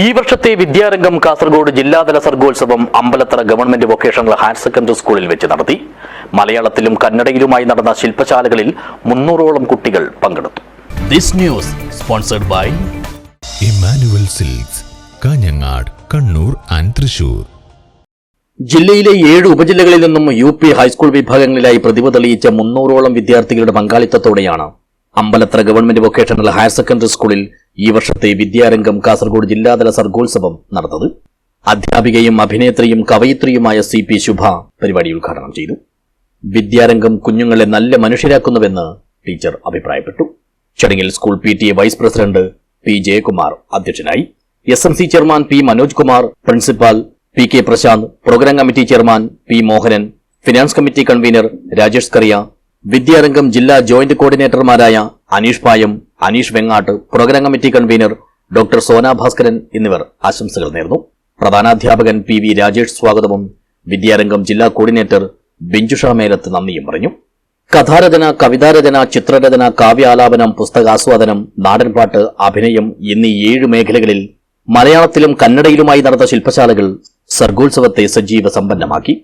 ഈ വർഷത്തെ വിദ്യാരംഗം കാസർഗോഡ് ജില്ലാതല സർഗോത്സവം Ambalathara government vocational higher secondary സ്കൂളിൽ വെച്ച് നടത്തി. മലയാളത്തിലും കന്നഡയിലുമായി നടന്ന ശില്പശാലകളിൽ മുന്നൂറോളം കുട്ടികൾ പങ്കെടുത്തു. This news sponsored by Emmanuel Silks Kanhangad Kannur and Thrissur ജില്ലയിലെ ഏഴ് ഉപജില്ലകളിൽ നിന്നും യു പി ഹൈസ്കൂൾ വിഭാഗങ്ങളിലായി പ്രതിഭ തെളിയിച്ച മുന്നൂറോളം വിദ്യാർത്ഥികളുടെ പങ്കാളിത്തത്തോടെയാണ് Ambalathara government vocational higher secondary സ്കൂളിൽ ഈ വർഷത്തെ വിദ്യാരംഗം കാസർഗോഡ് ജില്ലാതല സർഗോത്സവം നടന്നത്. അധ്യാപികയും അഭിനേത്രിയും കവയിത്രിയുമായ സി പി ശുഭ പരിപാടി ഉദ്ഘാടനം ചെയ്തു. വിദ്യാരംഗം കുഞ്ഞുങ്ങളെ നല്ല മനുഷ്യരാക്കുന്നുവെന്ന് ടീച്ചർ അഭിപ്രായപ്പെട്ടു. ചടങ്ങിൽ school P T A vice president P Jayakumar അധ്യക്ഷനായി. S M C chairman P Manoj Kumar principal P K Prashanth programme committee chairman P Mohanan finance committee convener Rajesh Kariya Vidyarangam ജില്ലാ joint കോർഡിനേറ്റർമാരായ Aneesh Payam Aneesh Vengatt programme committee convener doctor Sona Bhaskaran എന്നിവർ ആശംസകൾ നേർന്നു. പ്രധാനാധ്യാപകൻ P V Rajesh സ്വാഗതവും വിദ്യാരംഗം ജില്ലാ coordinator ബിഞ്ചുഷ Melath നന്ദിയും പറഞ്ഞു. കഥാരചന കവിതാരചന ചിത്രരചന കാവ്യാലാപനം പുസ്തകാസ്വാദനം നാടൻപാട്ട് അഭിനയം എന്നീ ഏഴ് മേഖലകളിൽ മലയാളത്തിലും കന്നഡയിലുമായി നടന്ന ശില്പശാലകൾ സർഗോത്സവത്തെ സജീവ സമ്പന്നമാക്കി.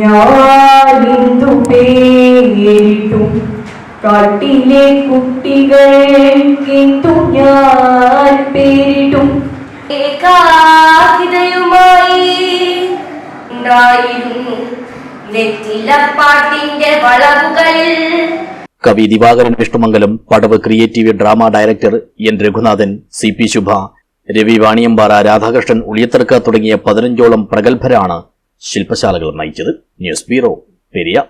ഞാനിന്തു പേരിട്ടു. കാട്ടിലെ കുട്ടികൾക്കിന്തു ഞാൻ പേരിട്ടും. ഏകാഹിതയുമായി ഉണ്ടായിരുന്നു. നെറ്റിലപ്പാട്ടിന്റെ വളവുകളിൽ കവി Divakaran Vishnumangalam Padav creative drama director N. Raghunathan C. P. Shubha Ravi Vaniyambara Radhakrishnan Uliyathadka തുടങ്ങിയ പതിനഞ്ചോളം പ്രഗത്ഭരാണ് ശില്പശാലകൾ നയിച്ചത്. News bureau Periya.